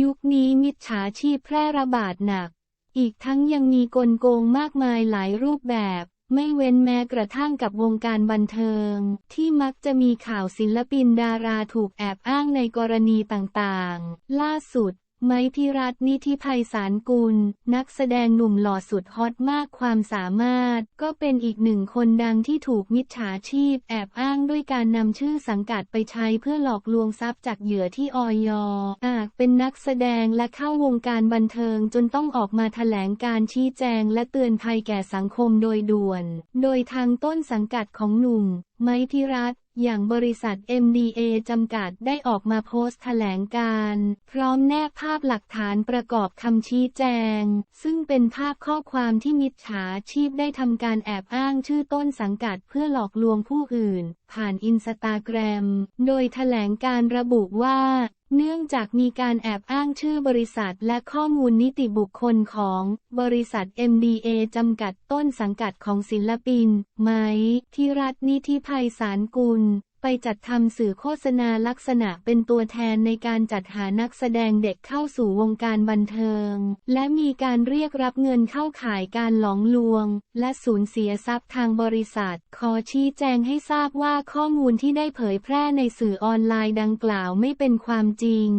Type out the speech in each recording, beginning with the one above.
ยุคนี้มิจฉาชีพแพร่ระบาดหนัก อีกทั้งยังมีกลโกงมากมายหลายรูปแบบ ไม่เว้นแม้กระทั่งกับวงการบันเทิง ที่มักจะมีข่าวศิลปินดาราถูกแอบอ้างในกรณีต่างๆ ล่าสุด ไม้พิรัตนิธิภัยสารกุล นักแสดงหนุ่มหล่อสุดฮอตมากความสามารถ ก็เป็นอีกหนึ่งคนดังที่ถูกมิจฉาชีพ แอบอ้างด้วยการนำชื่อสังกัดไปใช้เพื่อหลอกลวงทรัพย์จากเหยื่อที่ออยอาจเป็นนักแสดงและเข้าวงการบันเทิงจนต้องออกมาแถลงการชี้แจงและเตือนภัยแก่สังคมโดยด่วน โดยทางต้นสังกัดของหนุ่ม ไม้พิรัตอย่างบริษัท MDA จำกัดได้ออกมาโพสต์แถลงการ์พร้อมแนบภาพหลักฐานประกอบคำชี้แจง ซึ่งเป็นภาพข้อความที่มิจฉาชีพได้ทำการแอบอ้างชื่อต้นสังกัดเพื่อหลอกลวงผู้อื่น ผ่านอินสตาแกรม โดยแถลงการระบุว่า เนื่องจากมีการแอบอ้างชื่อบริษัทและข้อมูลนิติบุคคลของบริษัท MDA จำกัดต้นสังกัดของศิลปิน ไม้ทิรัตน์นิธิภัยสารกุล ไปจัดทำสื่อโฆษณาลักษณะเป็นตัวแทนในการจัดหานักแสดงเด็กเข้าสู่วงการบันเทิง และมีการเรียกรับเงินเข้าข่ายการหลองลวง และสูญเสียทรัพย์ทางบริษัท ขอชี้แจงให้ทราบว่าข้อมูลที่ได้เผยแพร่ในสื่อออนไลน์ดังกล่าวไม่เป็นความจริง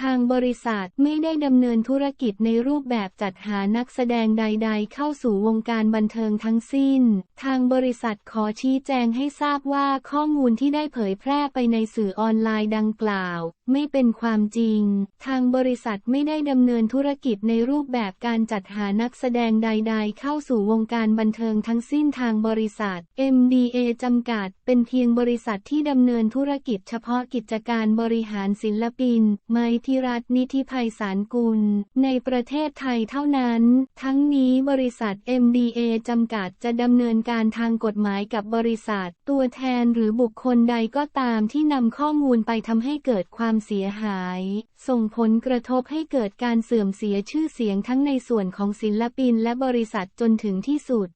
ทางบริษัทไม่ได้ดำเนินธุรกิจในรูปแบบจัดหานักแสดงใด ๆ เข้าสู่วงการบันเทิงทั้งสิ้น ทางบริษัทขอชี้แจงให้ทราบว่าข้อมูลที่ได้เผยแพร่ไปในสื่อออนไลน์ดังกล่าว ไม่เป็นความจริง ทางบริษัทไม่ได้ดำเนินธุรกิจในรูปแบบการจัดหานักแสดงใด ๆ เข้าสู่วงการบันเทิงทั้งสิ้นทางบริษัท MDA จำกัด เป็นเพียงบริษัทที่ดำเนินธุรกิจเฉพาะกิจการบริหารศิลปิน ไมธิรัตน์นิธิภัยสารกุล ในประเทศไทยเท่านั้น ทั้งนี้บริษัท MDA จำกัดจะดำเนินการทางกฎหมายกับบริษัท ตัวแทนหรือบุคคลใดก็ตามที่นำข้อมูลไปทำให้เกิดความเสียหาย ส่งผลกระทบให้เกิดการเสื่อมเสียชื่อเสียงทั้งในส่วนของศิลปินและบริษัทจนถึงที่สุด